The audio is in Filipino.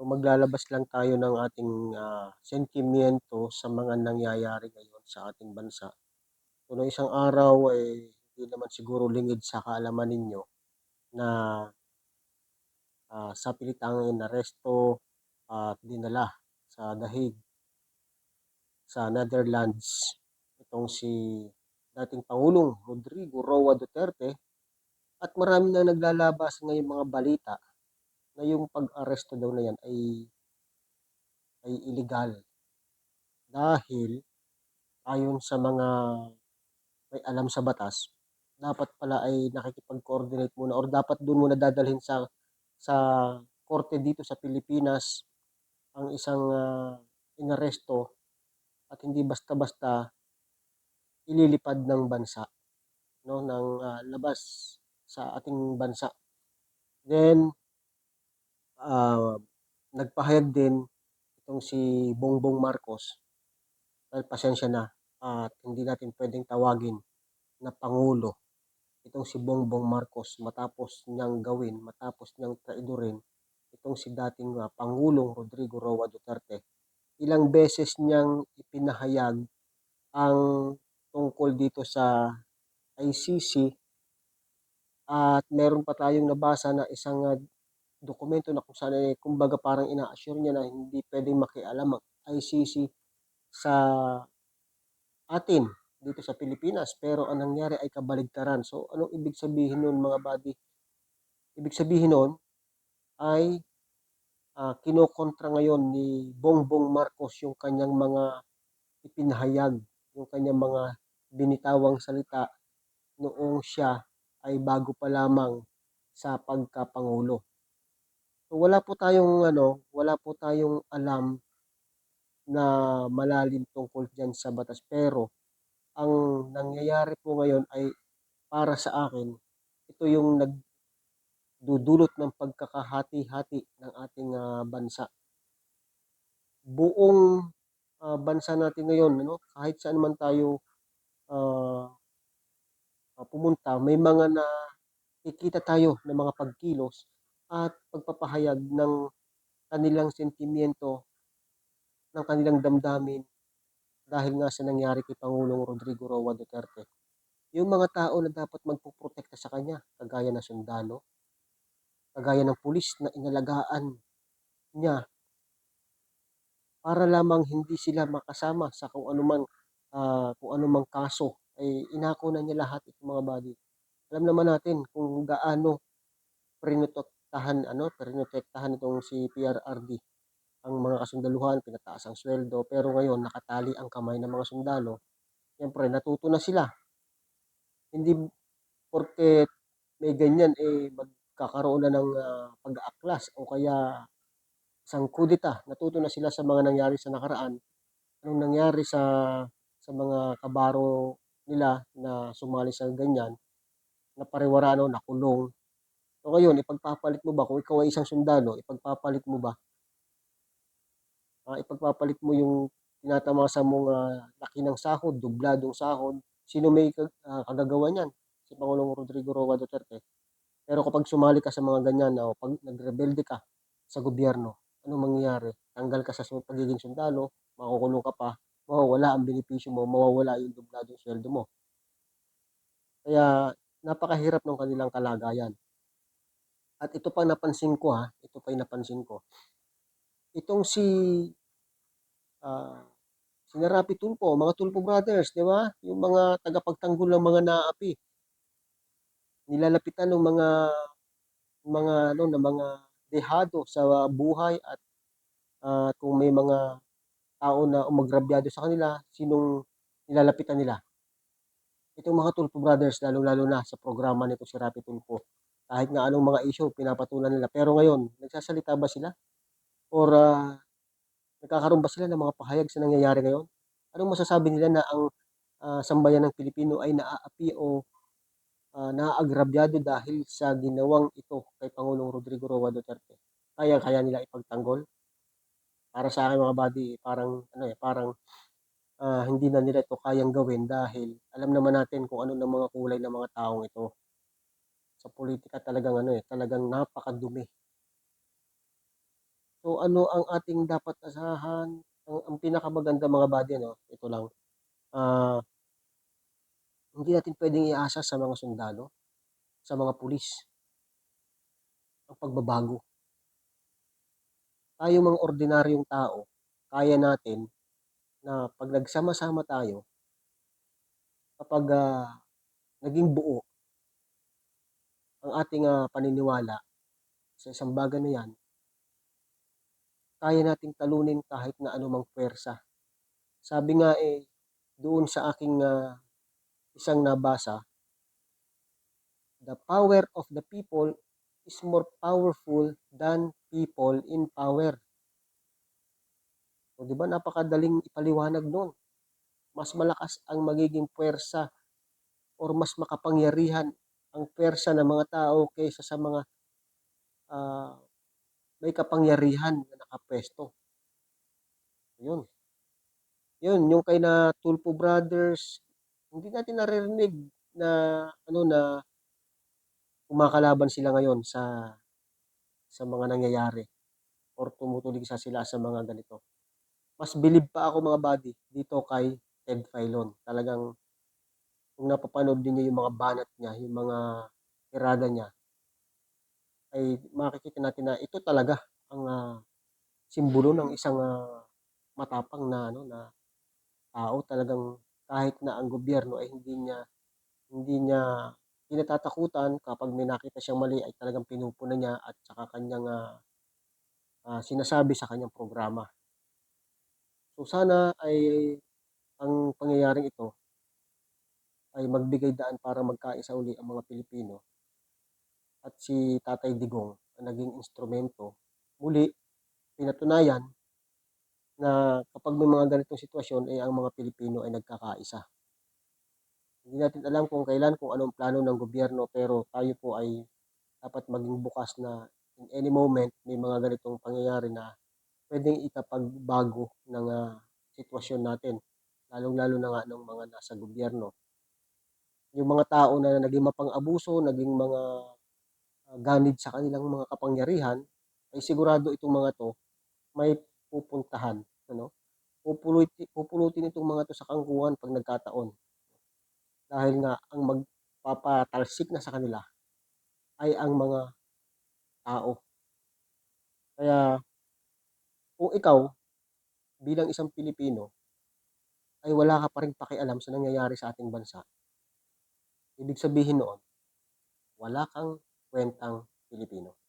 So maglalabas lang tayo ng ating ah, sentimiento sa mga nangyayari ngayon sa ating bansa. So noong isang araw ay hindi naman siguro lingid sa kaalaman ninyo na ah, sa pilitang inaresto at dinala sa dahig sa Netherlands itong si dating Pangulong Rodrigo Roa Duterte at marami na naglalabas ngayon mga balita na yung pag-aresto daw na yan ay ay illegal dahil ayon sa mga may alam sa batas dapat pala ay nakikipag-coordinate muna or dapat doon muna dadalhin sa sa korte dito sa Pilipinas ang isang ah, inaresto at hindi basta-basta ililipad ng bansa no ng ah, labas sa ating bansa. Then ah, nagpahayag din itong si Bongbong Marcos dahil pasensya na at hindi natin pwedeng tawagin na Pangulo itong si Bongbong Marcos matapos niyang gawin, matapos niyang traidorin itong si dating ah, Pangulong Rodrigo Roa Duterte. Ilang beses niyang ipinahayag ang tungkol dito sa ICC at meron pa tayong nabasa na isang ah, dokumento na kung saan eh, kumbaga parang ina-assure niya na hindi pwedeng makialam ang ICC sa atin dito sa Pilipinas. Pero ang nangyari ay kabaligtaran. So, anong ibig sabihin nun mga buddy? Ibig sabihin nun ay ah, kinokontra ngayon ni Bongbong Marcos yung kanyang mga ipinahayag, yung kanyang mga binitawang salita noong siya ay bago pa lamang sa pagkapangulo. So, wala po tayong ano, wala po tayong alam na malalim tungkol diyan sa batas pero ang nangyayari po ngayon ay para sa akin ito yung nagdudulot ng pagkakahati-hati ng ating ah, bansa. Buong ah, bansa natin ngayon ano, kahit saan man tayo ah, pumunta, may mga nakikita tayo ng mga pagkilos at pagpapahayag ng kanilang sentimiento, ng kanilang damdamin dahil nga sa nangyari kay Pangulong Rodrigo Roa Duterte. Yung mga tao na dapat magpoprotekta sa kanya, kagaya ng sundalo, kagaya ng pulis na inalagaan niya para lamang hindi sila makasama sa kung anumang ah, kung anumang kaso ay inako na niya lahat itong mga body. Alam naman natin kung gaano prinotektahan ano, prinotektahan itong si PRRD ang mga kasundaluhan, pinataas ang sweldo, pero ngayon nakatali ang kamay ng mga sundalo. Siyempre, natuto na sila. Hindi porke may ganyan eh magkakaroon na ng ah, pag-aaklas o kaya isang kudita. Natuto na sila sa mga nangyari sa nakaraan. Anong nangyari sa sa mga kabaro nila na sumali sa ganyan, na pariwara no, nakulong. So ngayon, ipagpapalit mo ba kung ikaw ay isang sundalo, ipagpapalit mo ba ah, ipagpapalit mo yung tinatamasa mong ah, laki ng sahod, dubladong sahod, sino may ah, kagagawa niyan? Si Pangulong Rodrigo Roa Duterte. Pero kapag sumali ka sa mga ganyan, o pag nagrebelde ka sa gobyerno, ano mangyayari? Tanggal ka sa pagiging sundalo, makukulong ka pa, mawawala ang benepisyo mo, mawawala yung dubladong sweldo mo. Kaya napakahirap ng kanilang kalagayan. At ito pa napansin ko ha, ito pa yung napansin ko. Itong si ah, sina Rapi Tulfo, mga Tulfo Brothers, di ba? Yung mga tagapagtanggol ng mga naapi. Nilalapitan ng mga mga ano ng mga dehado sa buhay at ah, kung may mga tao na umagrabyado sa kanila, sinong nilalapitan nila. Itong mga Tulfo Brothers, lalo-lalo na sa programa nito si Rapi Tulfo. Kahit nga anong mga issue, pinapatulan nila. Pero ngayon, nagsasalita ba sila? Or ah, nagkakaroon ba sila ng mga pahayag sa nangyayari ngayon? Anong masasabi nila na ang ah, sambayan ng Pilipino ay naaapi o ah, naaagrabyado dahil sa ginawang ito kay Pangulong Rodrigo Roa Duterte? Kaya kaya nila ipagtanggol? Para sa akin mga buddy, parang ano eh, parang ah, hindi na nila ito kayang gawin dahil alam naman natin kung ano ng mga kulay ng mga taong ito. Sa politika talagang ano eh, talagang napakadumi. So, ano ang ating dapat asahan? Ang, ang pinakamaganda mga buddy, ano, ito lang, ah, hindi natin pwedeng iasa sa mga sundalo, sa mga pulis, ang pagbabago. Tayo mga ordinaryong tao, kaya natin na pag nagsama-sama tayo, kapag ah, naging buo ang ating ah, paniniwala sa isang bagay na yan, kaya nating talunin kahit na anumang pwersa. Sabi nga eh, doon sa aking ah, isang nabasa, the power of the people is more powerful than people in power. So, di ba napakadaling ipaliwanag noon? Mas malakas ang magiging puwersa or mas makapangyarihan ang puwersa ng mga tao kaysa sa mga ah, may kapangyarihan na nakapwesto. Yun. Yun, yung kay na Tulfo Brothers, hindi natin naririnig na ano na kumakalaban sila ngayon sa sa mga nangyayari or tumutulig sa sila sa mga ganito. Mas bilib pa ako mga buddy dito kay Ted Filon. Talagang kung napapanood niyo yung mga banat niya, yung mga tirada niya, ay makikita natin na ito talaga ang ah, simbolo ng isang ah, matapang na ano na tao talagang kahit na ang gobyerno ay hindi niya hindi niya kinatatakutan kapag may nakita siyang mali ay talagang pinupunan niya at saka kanyang ah, ah, sinasabi sa kanyang programa. So sana ay ang pangyayaring ito ay magbigay daan para magkaisa uli ang mga Pilipino at si Tatay Digong ang naging instrumento muli pinatunayan na kapag may mga ganitong sitwasyon ay ang mga Pilipino ay nagkakaisa. Hindi natin alam kung kailan, kung anong plano ng gobyerno, pero tayo po ay dapat maging bukas na in any moment may mga ganitong pangyayari na pwedeng ikapagbago ng ah, sitwasyon natin, lalong-lalo na nga ng mga nasa gobyerno. Yung mga tao na naging mapang-abuso, naging mga ah, ganid sa kanilang mga kapangyarihan, ay sigurado itong mga to may pupuntahan, ano? Pupulutin, pupulutin itong mga to sa kangkungan pag nagkataon. Dahil nga ang magpapatalsik na sa kanila ay ang mga tao. Kaya kung ikaw bilang isang Pilipino ay wala ka pa rin pakialam sa nangyayari sa ating bansa, ibig sabihin noon, wala kang kwentang Pilipino.